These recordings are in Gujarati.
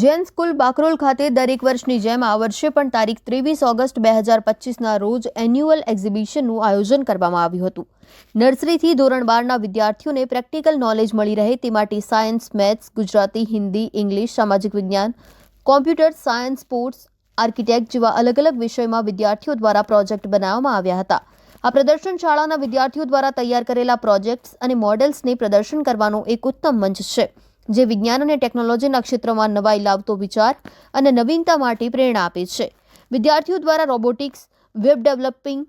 જૈન સ્કૂલ બાકરોલ ખાતે દરેક વર્ષની જેમ આ વર્ષે પણ તારીખ ત્રેવીસ ઓગસ્ટ બે હજાર પચીસના રોજ એન્યુઅલ એક્ઝિબિશનનું આયોજન કરવામાં આવ્યું હતું. નર્સરીથી ધોરણ બારના વિદ્યાર્થીઓને પ્રેક્ટિકલ નોલેજ મળી રહે તે માટે science, maths, Gujarati, Hindi, English, સામાજિક વિજ્ઞાન, કોમ્પ્યુટર, સાયન્સ, સ્પોર્ટ્સ, આર્કિટેક્ટ જેવા અલગ અલગ વિષયમાં વિદ્યાર્થીઓ દ્વારા પ્રોજેક્ટ બનાવવામાં આવ્યા હતા. આ પ્રદર્શન શાળાના વિદ્યાર્થીઓ દ્વારા તૈયાર કરેલા પ્રોજેક્ટ્સ અને મોડેલ્સને પ્રદર્શન કરવાનો એક ઉત્તમ મંચ છે. જે વિજ્ઞાન અને ટેકનોલોજીના ક્ષેત્રમાં નવાઈ લાવતો વિચાર અને નવીનતા માટે પ્રેરણા આપે છે. વિદ્યાર્થીઓ દ્વારા robotics, web developing,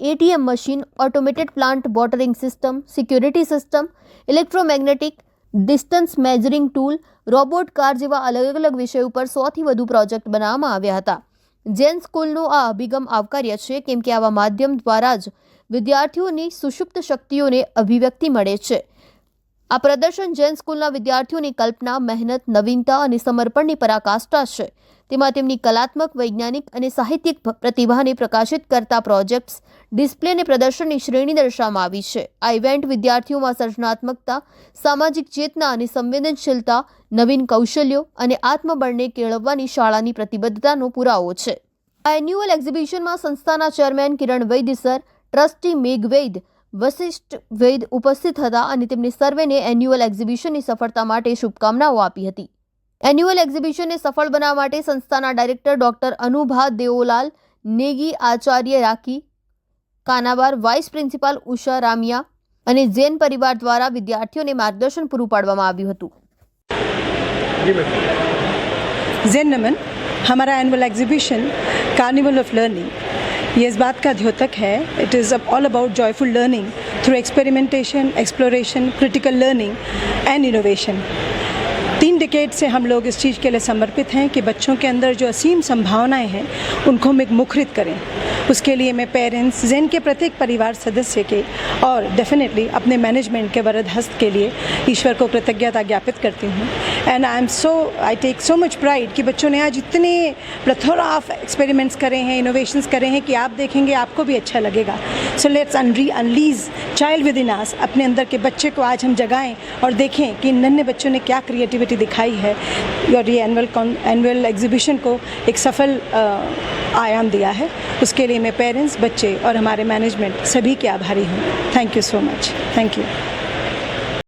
ATM machine, automated plant watering system, security system, electromagnetic distance measuring tool, robot car જેવા અલગ અલગ વિષય ઉપર સોથી વધુ પ્રોજેક્ટ બનાવવામાં આવ્યા હતા. જૈન સ્કૂલનો આ અભિગમ આવકાર્ય છે, કેમ કે આવા માધ્યમ દ્વારા જ વિદ્યાર્થીઓની સુષુપ્ત શક્તિઓને અભિવ્યક્તિ મળે છે. આ પ્રદર્શન જૈન સ્કૂલના વિદ્યાર્થીઓની કલ્પના, મહેનત, નવીનતા અને સમર્પણની પરાકાષ્ઠા છે. તેમાં તેમની કલાત્મક, વૈજ્ઞાનિક અને સાહિત્યિક પ્રતિભાને પ્રકાશિત કરતા પ્રોજેક્ટ્સ, ડિસ્પ્લે અને પ્રદર્શનની શ્રેણી દર્શાવવામાં આવી છે. આ ઇવેન્ટ વિદ્યાર્થીઓમાં સર્જનાત્મકતા, સામાજિક ચેતના અને સંવેદનશીલતા, નવીન કૌશલ્યો અને આત્મબળને કેળવવાની શાળાની પ્રતિબદ્ધતાનો પુરાવો છે. આ એન્યુઅલ એક્ઝિબિશનમાં સંસ્થાના chairman Kiran Vaidya sir, trustee Megh Vaid Vashishtha વૈદ ઉપસ્થિત હતા અને તેમણે સર્વેને એન્યુઅલ એક્ઝિબિશનની સફળતા માટે શુભકામનાઓ આપી હતી એન્યુઅલ એક્ઝિબિશનને સફળ બનાવવા માટે સંસ્થાના ડાયરેક્ટર ડોક્ટર અનુભા દેઓલાલ નેગી આચાર્ય રાખી કાનાબાર વાઇસ પ્રિન્સિપાલ ઉષા રામિયા અને જૈન પરિવાર દ્વારા વિદ્યાર્થીઓને માર્ગદર્શન પૂરું પાડવામાં આવ્યું હતું जी मैम जैन नमन हमारा annual exhibition carnival of learning ये इस बात का द्योतक है it is all about joyful learning through experimentation exploration critical learning and innovation तीन डिकेट से हम लोग इस चीज़ के लिए समर्पित हैं कि बच्चों के अंदर जो असीम संभावनाएँ हैं, उनको हम एक मुखरित करें। उसके लिए मैं पेरेंट्स जैन के प्रत्येक परिवार सदस्य के और डेफिनेटली अपने मैनेजमेंट के वरद हस्त के लिए ईश्वर को कृतज्ञता ज्ञापित करती हूँ। And I am so I take so much pride कि बच्चों ने आज इतने प्लथोरा ऑफ़ एक्सपेरिमेंट्स करे हैं इनोवेशंस करे हैं कि आप देखेंगे आपको भी अच्छा लगेगा। सो लेट्स अनरी unleash child within us अपने अंदर के बच्चे को आज हम जगाएँ और देखें कि इन नन्हे बच्चों ने क्या क्रिएटिविटी दिखाई है। और ये एनुअल एनुअल एग्जीबिशन को एक सफल आयाम दिया है। उसके लिए मैं पेरेंट्स बच्चे और हमारे मैनेजमेंट सभी के आभारी हूँ। Thank you so much thank you